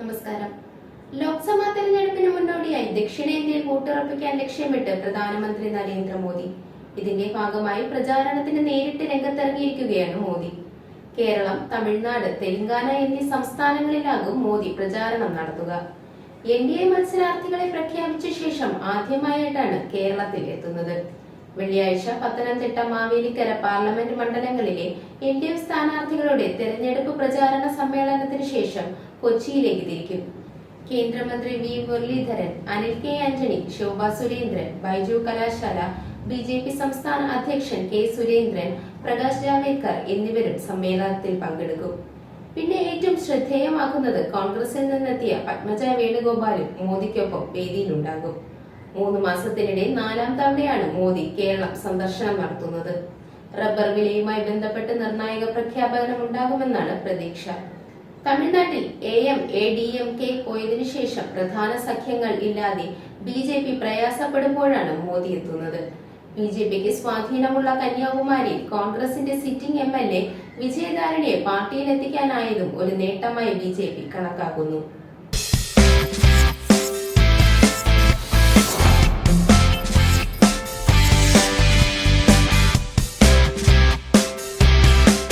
നമസ്കാരം. ലോക്സഭാ തെരഞ്ഞെടുപ്പിന് മുന്നോടിയായി ദക്ഷിണേന്ത്യയിൽ വോട്ടുറപ്പിക്കാൻ ലക്ഷ്യമിട്ട് പ്രധാനമന്ത്രി നരേന്ദ്രമോദി. ഇതിന്റെ ഭാഗമായി പ്രചാരണത്തിന് നേരിട്ട് രംഗത്തിറങ്ങിയിരിക്കുകയാണ് മോദി. കേരളം തമിഴ്നാട് തെലങ്കാന എന്നീ സംസ്ഥാനങ്ങളിലാകും മോദി പ്രചാരണം നടത്തുക. എൻ ഡി എ മത്സരാർത്ഥികളെ പ്രഖ്യാപിച്ച ശേഷം ആദ്യമായിട്ടാണ് കേരളത്തിൽ എത്തുന്നത്. വെള്ളിയാഴ്ച പത്തനംതിട്ട മാവേലിക്കര പാർലമെന്റ് മണ്ഡലങ്ങളിലെ എൻ ഡി എഫ് സ്ഥാനാർത്ഥികളുടെ തെരഞ്ഞെടുപ്പ് പ്രചാരണ സമ്മേളനത്തിന് ശേഷം കൊച്ചിയിലേക്ക് തിരിക്കും. കേന്ദ്രമന്ത്രി V Muraleedharan Anil K Antony Shobha Surendran Baiju Kalasala B J P സംസ്ഥാന അധ്യക്ഷൻ കെ സുരേന്ദ്രൻ പ്രകാശ് ജാവേക്കർ എന്നിവരും സമ്മേളനത്തിൽ പങ്കെടുക്കും. പിന്നെ ഏറ്റവും ശ്രദ്ധേയമാകുന്നത് കോൺഗ്രസിൽ നിന്നെത്തിയ പത്മജ വേണുഗോപാലും മോദിക്കൊപ്പം വേദിയിലുണ്ടാകും. മൂന്ന് മാസത്തിനിടെ നാലാം തവണയാണ് മോദി കേരളം സന്ദർശനം നടത്തുന്നത്. റബ്ബർ വിലയുമായി ബന്ധപ്പെട്ട് നിർണായക പ്രഖ്യാപനം ഉണ്ടാകുമെന്നാണ് പ്രതീക്ഷ. തമിഴ്നാട്ടിൽ A M A D M K പോയതിനു ശേഷം പ്രധാന സഖ്യങ്ങൾ ഇല്ലാതെ ബി ജെ പി പ്രയാസപ്പെടുമ്പോഴാണ് മോദി എത്തുന്നത്. ബി ജെ പിക്ക് സ്വാധീനമുള്ള കന്യാകുമാരി കോൺഗ്രസിന്റെ സിറ്റിംഗ് എം എൽ എ വിജയധാരണിയെ പാർട്ടിയിലെത്തിക്കാനായതും ഒരു നേട്ടമായി ബി ജെ പി കണക്കാക്കുന്നു.